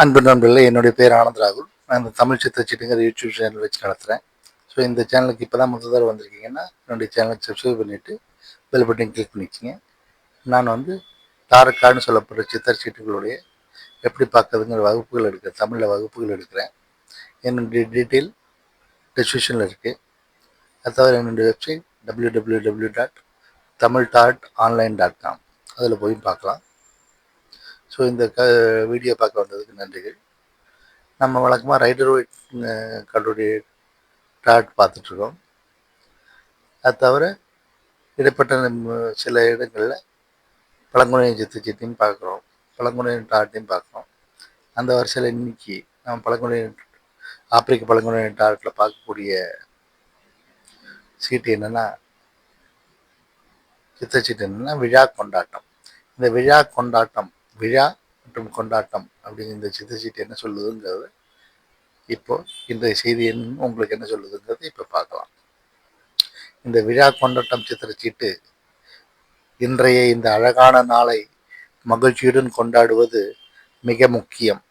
அன்பு நண்பர்களே என்னுடைய பேர் ஆனந்த் ராகுல். நான் இந்த தமிழ் சித்திரச்சீட்டுங்கிற யூடியூப் சேனல் வச்சு நடத்துகிறேன் ஸோ இந்த சேனலுக்கு இப்போ தான் முதல் தடவை வந்திருக்கீங்கன்னா என்னுடைய சேனலுக்கு சப்ஸ்கிரைப் பண்ணிவிட்டு பெல் பட்டன் கிளிக் பண்ணிக்கிங்க. நான் வந்து தாரக்காடுன்னு சொல்லப்படுற சித்திரச்சீட்டுகளுடைய எப்படி பார்க்கறதுங்கிற வகுப்புகள் எடுக்கிறேன். தமிழில் வகுப்புகள் எடுக்கிறேன். என்னுடைய டீட்டெயில் டிஸ்கிரிப்ஷனில் இருக்குது அது தவிர என்னுடைய website W W W dot Tamil dot online dot com அதில் போய் பார்க்கலாம். ஸோ இந்த க வீடியோ பார்க்க வந்ததுக்கு நன்றிகள். நம்ம வழக்கமாக ரைடர் ஒயிட் கல்லுடைய டாட் பார்த்துட்ருக்கோம். அது தவிர இடைப்பட்ட சில இடங்களில் பழங்குடியின் சித்து சித்தியும் பார்க்குறோம். பழங்குடியின் டாட்டையும் பார்க்குறோம். அந்த வரிசையில் இன்னைக்கு நம்ம பழங்குடியின் ஆப்பிரிக்க பழங்குடியின் டாட்டில் பார்க்கக்கூடிய சீட்டு என்னென்னா சித்தச்சீட்டு என்னென்னா விழா கொண்டாட்டம். இந்த விழா கொண்டாட்டம் விழா மற்றும் கொண்டாட்டம் அப்படிங்கிற இந்த சித்தச்சீட்டு என்ன சொல்லுதுங்கிறது இப்போ இன்றைய செய்தி என்ன உங்களுக்கு என்ன சொல்லுதுங்கிறது இப்போ பார்க்கலாம். இந்த விழா கொண்டாட்டம் சித்திரச்சீட்டு இன்றைய இந்த அழகான நாளை மகிழ்ச்சியுடன் கொண்டாடுவது மிக முக்கியம்.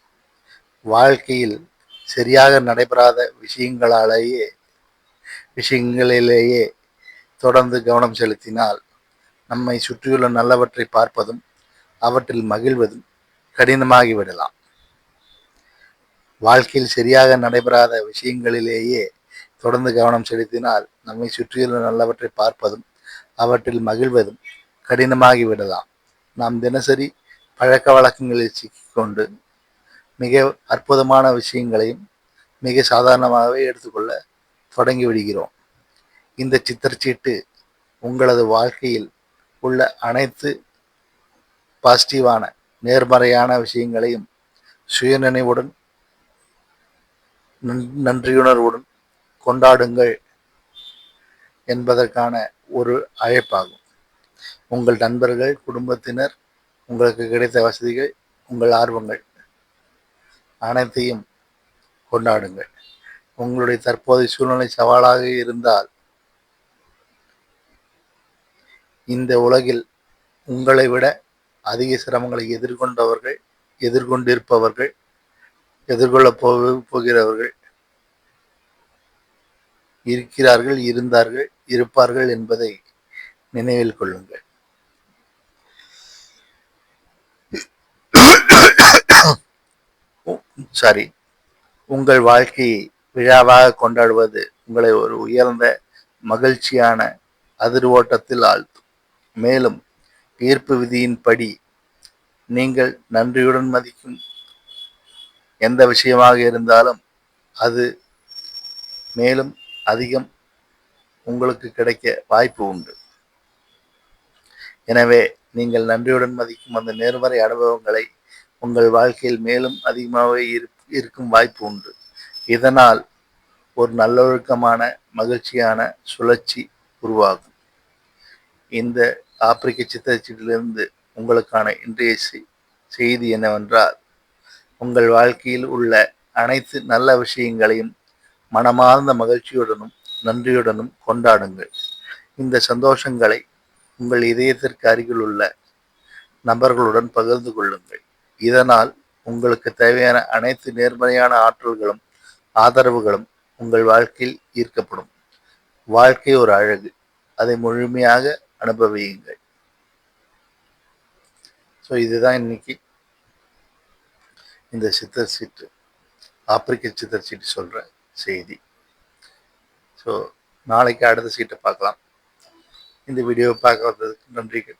வாழ்க்கையில் சரியாக நடைபெறாத விஷயங்களாலேயே விஷயங்களிலேயே தொடர்ந்து கவனம் செலுத்தினால் நம்மை சுற்றியுள்ள நல்லவற்றை பார்ப்பதும் அவற்றில் மகிழ்வதும் கடினமாகிவிடலாம். வாழ்க்கையில் சரியாக நடைபெறாத விஷயங்களிலேயே தொடர்ந்து கவனம் செலுத்தினால் நம்மை சுற்றியுள்ள நல்லவற்றை பார்ப்பதும் அவற்றில் மகிழ்வதும் கடினமாகிவிடலாம். நாம் தினசரி பழக்க வழக்கங்களில் சிக்கிக்கொண்டு மிக அற்புதமான விஷயங்களையும் மிக சாதாரணமாகவே எடுத்துக்கொள்ள தொடங்கி விடுகிறோம் இந்த சித்திரச்சீட்டு உங்களது வாழ்க்கையில் உள்ள அனைத்து பாசிட்டிவான நேர்மறையான விஷயங்களையும் சுயநினைவுடன் நன்றியுணர்வுடன் கொண்டாடுங்கள் என்பதற்கான ஒரு அழைப்பாகும். உங்கள் நண்பர்கள் குடும்பத்தினர் உங்களுக்கு கிடைத்த வசதிகள் உங்கள் ஆர்வங்கள் அனைத்தையும் கொண்டாடுங்கள். உங்களுடைய தற்போதைய சூழ்நிலை சவாலாக இருந்தால் இந்த உலகில் உங்களை விட அதிக சிரமங்களை எதிர்கொண்டவர்கள் எதிர்கொண்டிருப்பவர்கள் எதிர்கொள்ள போ போகிறவர்கள் இருக்கிறார்கள் இருந்தார்கள் இருப்பார்கள் என்பதை நினைவில் கொள்ளுங்கள். சாரி உங்கள் வாழ்க்கையை விழாவாக கொண்டாடுவது உங்களை ஒரு உயர்ந்த மகிழ்ச்சியான அதிர்வோட்டத்தில் ஆழ்த்தும். மேலும் ஈர்ப்பு விதியின்படி நீங்கள் நன்றியுடன் மதிக்கும். எந்த விஷயமாக இருந்தாலும் அது மேலும் அதிகம் உங்களுக்கு கிடைக்க வாய்ப்பு உண்டு. எனவே நீங்கள் நன்றியுடன் மதிக்கும் அந்த நேர்மறை அனுபவங்களை உங்கள் வாழ்க்கையில் மேலும் அதிகமாகவே இருக்கும் வாய்ப்பு உண்டு. இதனால் ஒரு நல்லொழுக்கமான மகிழ்ச்சியான சுழற்சி உருவாகும். இந்த ஆப்பிரிக்க சித்திரச்சீட்டிலிருந்து உங்களுக்கான இன்றைய செய்தி என்னவென்றால் உங்கள் வாழ்க்கையில் உள்ள அனைத்து நல்ல விஷயங்களையும் மனமார்ந்த மகிழ்ச்சியுடனும் நன்றியுடனும் கொண்டாடுங்கள். இந்த சந்தோஷங்களை உங்கள் இதயத்திற்கு அருகில் உள்ள நபர்களுடன் பகிர்ந்து கொள்ளுங்கள். இதனால் உங்களுக்கு தேவையான அனைத்து நேர்மறையான ஆற்றல்களும் ஆதரவுகளும் உங்கள் வாழ்க்கையில் ஈர்க்கப்படும். வாழ்க்கை ஒரு அழகு. அதை முழுமையாக அனுபவியுங்கள். ஸோ இதுதான் இன்னைக்கு இந்த சித்தர் சீட்டு ஆப்பிரிக்க சித்தர் சீட்டு சொல்கிற செய்தி. ஸோ நாளைக்கு அடுத்த சீட்டை பார்க்கலாம். இந்த வீடியோவை பார்க்க வந்ததுக்கு நன்றிகள்.